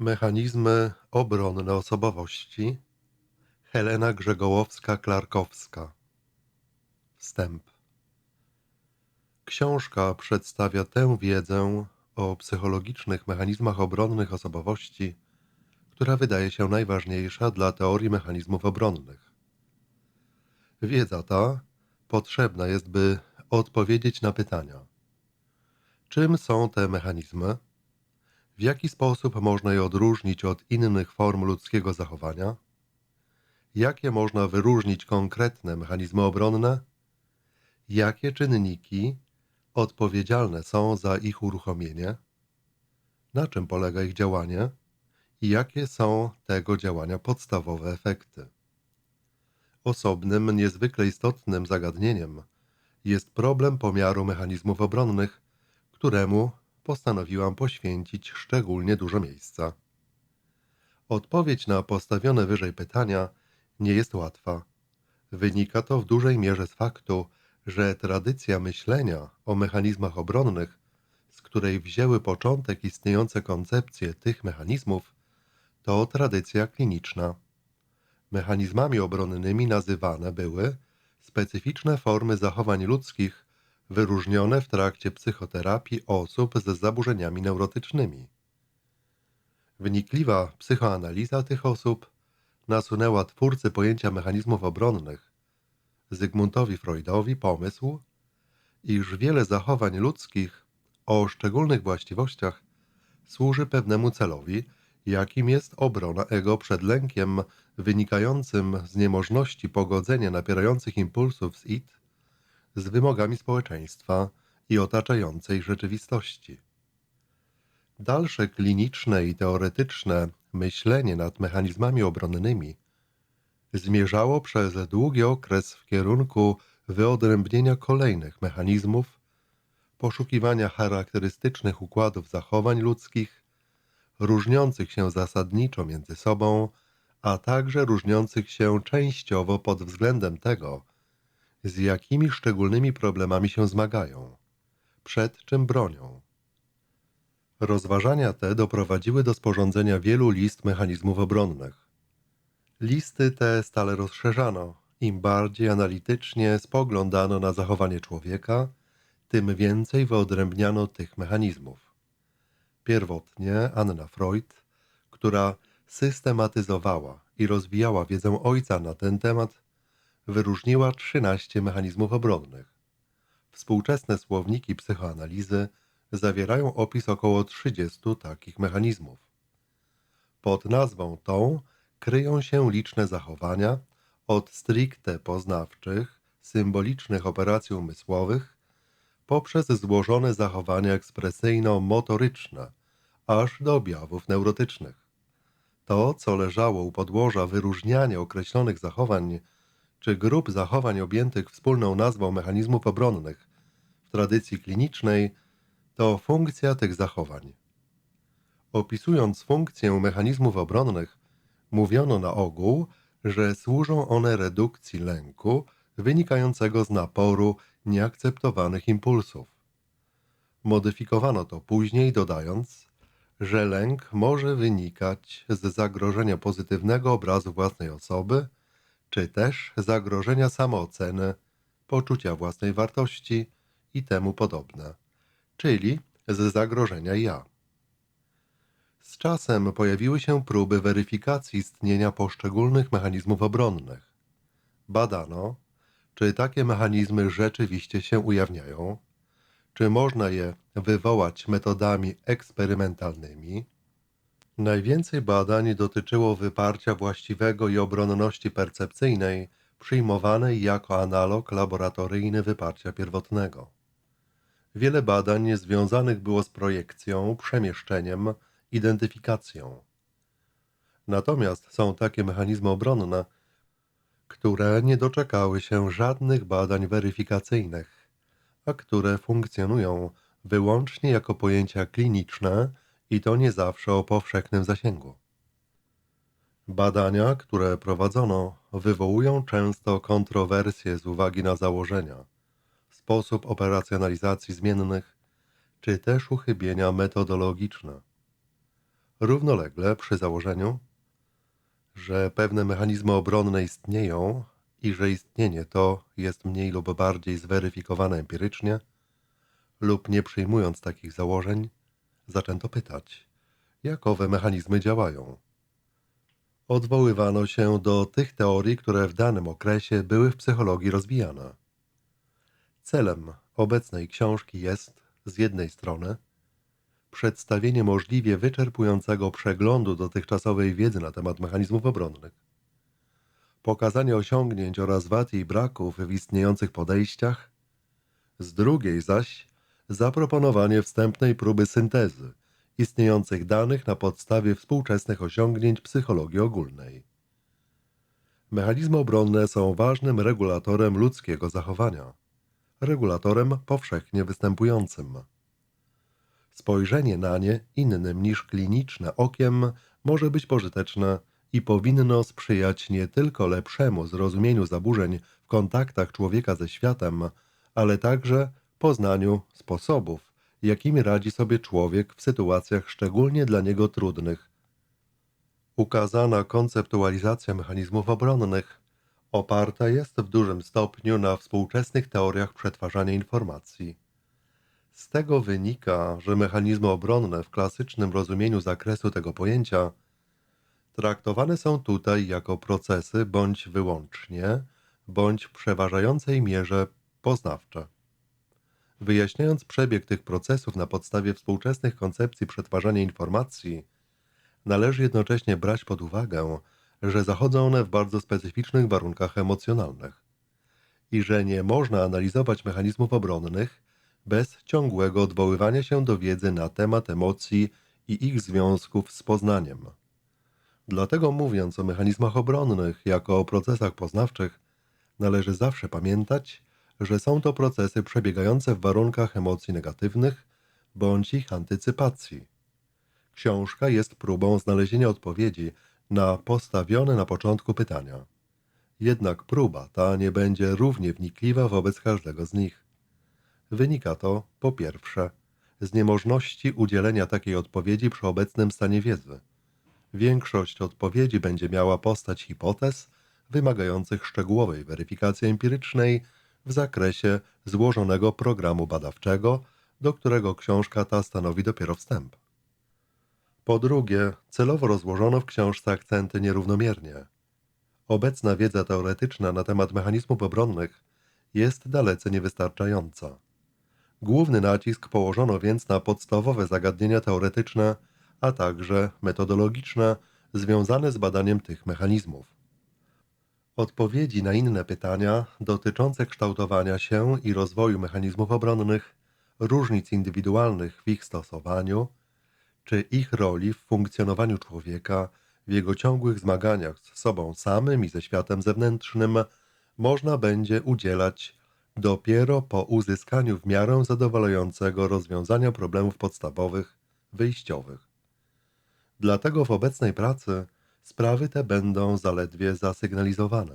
Mechanizmy obronne osobowości Helena Grzegołowska-Klarkowska Wstęp Książka przedstawia tę wiedzę o psychologicznych mechanizmach obronnych osobowości, która wydaje się najważniejsza dla teorii mechanizmów obronnych. Wiedza ta potrzebna jest, by odpowiedzieć na pytania: czym są te mechanizmy? W jaki sposób można je odróżnić od innych form ludzkiego zachowania? Jakie można wyróżnić konkretne mechanizmy obronne? Jakie czynniki odpowiedzialne są za ich uruchomienie? Na czym polega ich działanie? I jakie są tego działania podstawowe efekty? Osobnym, niezwykle istotnym zagadnieniem jest problem pomiaru mechanizmów obronnych, któremu postanowiłam poświęcić szczególnie dużo miejsca. Odpowiedź na postawione wyżej pytania nie jest łatwa. Wynika to w dużej mierze z faktu, że tradycja myślenia o mechanizmach obronnych, z której wzięły początek istniejące koncepcje tych mechanizmów, to tradycja kliniczna. Mechanizmami obronnymi nazywane były specyficzne formy zachowań ludzkich wyróżnione w trakcie psychoterapii osób z zaburzeniami neurotycznymi. Wnikliwa psychoanaliza tych osób nasunęła twórcy pojęcia mechanizmów obronnych, Zygmuntowi Freudowi pomysł, iż wiele zachowań ludzkich o szczególnych właściwościach służy pewnemu celowi, jakim jest obrona ego przed lękiem wynikającym z niemożności pogodzenia napierających impulsów z id z wymogami społeczeństwa i otaczającej rzeczywistości. Dalsze kliniczne i teoretyczne myślenie nad mechanizmami obronnymi zmierzało przez długi okres w kierunku wyodrębnienia kolejnych mechanizmów, poszukiwania charakterystycznych układów zachowań ludzkich, różniących się zasadniczo między sobą, a także różniących się częściowo pod względem tego, z jakimi szczególnymi problemami się zmagają, przed czym bronią. Rozważania te doprowadziły do sporządzenia wielu list mechanizmów obronnych. Listy te stale rozszerzano. Im bardziej analitycznie spoglądano na zachowanie człowieka, tym więcej wyodrębniano tych mechanizmów. Pierwotnie Anna Freud, która systematyzowała i rozwijała wiedzę ojca na ten temat, wyróżniła 13 mechanizmów obronnych. Współczesne słowniki psychoanalizy zawierają opis około 30 takich mechanizmów. Pod nazwą tą kryją się liczne zachowania, od stricte poznawczych, symbolicznych operacji umysłowych, poprzez złożone zachowania ekspresyjno-motoryczne, aż do objawów neurotycznych. To, co leżało u podłoża wyróżniania określonych zachowań, czy grup zachowań objętych wspólną nazwą mechanizmów obronnych w tradycji klinicznej, to funkcja tych zachowań. Opisując funkcję mechanizmów obronnych, mówiono na ogół, że służą one redukcji lęku wynikającego z naporu nieakceptowanych impulsów. Modyfikowano to później, dodając, że lęk może wynikać z zagrożenia pozytywnego obrazu własnej osoby, czy też zagrożenia samooceny, poczucia własnej wartości i temu podobne czyli z zagrożenia ja. Z czasem pojawiły się próby weryfikacji istnienia poszczególnych mechanizmów obronnych. Badano, czy takie mechanizmy rzeczywiście się ujawniają, czy można je wywołać metodami eksperymentalnymi. Najwięcej badań dotyczyło wyparcia właściwego i obronności percepcyjnej przyjmowanej jako analog laboratoryjny wyparcia pierwotnego. Wiele badań związanych było z projekcją, przemieszczeniem, identyfikacją. Natomiast są takie mechanizmy obronne, które nie doczekały się żadnych badań weryfikacyjnych, a które funkcjonują wyłącznie jako pojęcia kliniczne i to nie zawsze o powszechnym zasięgu. Badania, które prowadzono, wywołują często kontrowersje z uwagi na założenia sposób operacjonalizacji zmiennych, czy też uchybienia metodologiczne. Równolegle przy założeniu, że pewne mechanizmy obronne istnieją i że istnienie to jest mniej lub bardziej zweryfikowane empirycznie, lub nie przyjmując takich założeń, zaczęto pytać, jak owe mechanizmy działają. Odwoływano się do tych teorii, które w danym okresie były w psychologii rozwijane. Celem obecnej książki jest, z jednej strony, przedstawienie możliwie wyczerpującego przeglądu dotychczasowej wiedzy na temat mechanizmów obronnych, pokazanie osiągnięć oraz wad i braków w istniejących podejściach, z drugiej zaś zaproponowanie wstępnej próby syntezy istniejących danych na podstawie współczesnych osiągnięć psychologii ogólnej. Mechanizmy obronne są ważnym regulatorem ludzkiego zachowania, regulatorem powszechnie występującym. Spojrzenie na nie innym niż kliniczne okiem może być pożyteczne i powinno sprzyjać nie tylko lepszemu zrozumieniu zaburzeń w kontaktach człowieka ze światem, ale także poznaniu sposobów, jakimi radzi sobie człowiek w sytuacjach szczególnie dla niego trudnych. Ukazana konceptualizacja mechanizmów obronnych oparta jest w dużym stopniu na współczesnych teoriach przetwarzania informacji. Z tego wynika, że mechanizmy obronne w klasycznym rozumieniu zakresu tego pojęcia traktowane są tutaj jako procesy bądź wyłącznie, bądź w przeważającej mierze poznawcze. Wyjaśniając przebieg tych procesów na podstawie współczesnych koncepcji przetwarzania informacji, należy jednocześnie brać pod uwagę, że zachodzą one w bardzo specyficznych warunkach emocjonalnych i że nie można analizować mechanizmów obronnych bez ciągłego odwoływania się do wiedzy na temat emocji i ich związków z poznaniem. Dlatego mówiąc o mechanizmach obronnych jako o procesach poznawczych, należy zawsze pamiętać, że są to procesy przebiegające w warunkach emocji negatywnych bądź ich antycypacji. Książka jest próbą znalezienia odpowiedzi na postawione na początku pytania. Jednak próba ta nie będzie równie wnikliwa wobec każdego z nich. Wynika to, po pierwsze, z niemożności udzielenia takiej odpowiedzi przy obecnym stanie wiedzy. Większość odpowiedzi będzie miała postać hipotez wymagających szczegółowej weryfikacji empirycznej w zakresie złożonego programu badawczego, do którego książka ta stanowi dopiero wstęp. Po drugie, celowo rozłożono w książce akcenty nierównomiernie. Obecna wiedza teoretyczna na temat mechanizmów obronnych jest dalece niewystarczająca. Główny nacisk położono więc na podstawowe zagadnienia teoretyczne, a także metodologiczne związane z badaniem tych mechanizmów. Odpowiedzi na inne pytania dotyczące kształtowania się i rozwoju mechanizmów obronnych, różnic indywidualnych w ich stosowaniu, czy ich roli w funkcjonowaniu człowieka, w jego ciągłych zmaganiach z sobą samym i ze światem zewnętrznym, można będzie udzielać dopiero po uzyskaniu w miarę zadowalającego rozwiązania problemów podstawowych, wyjściowych. Dlatego w obecnej pracy sprawy te będą zaledwie zasygnalizowane.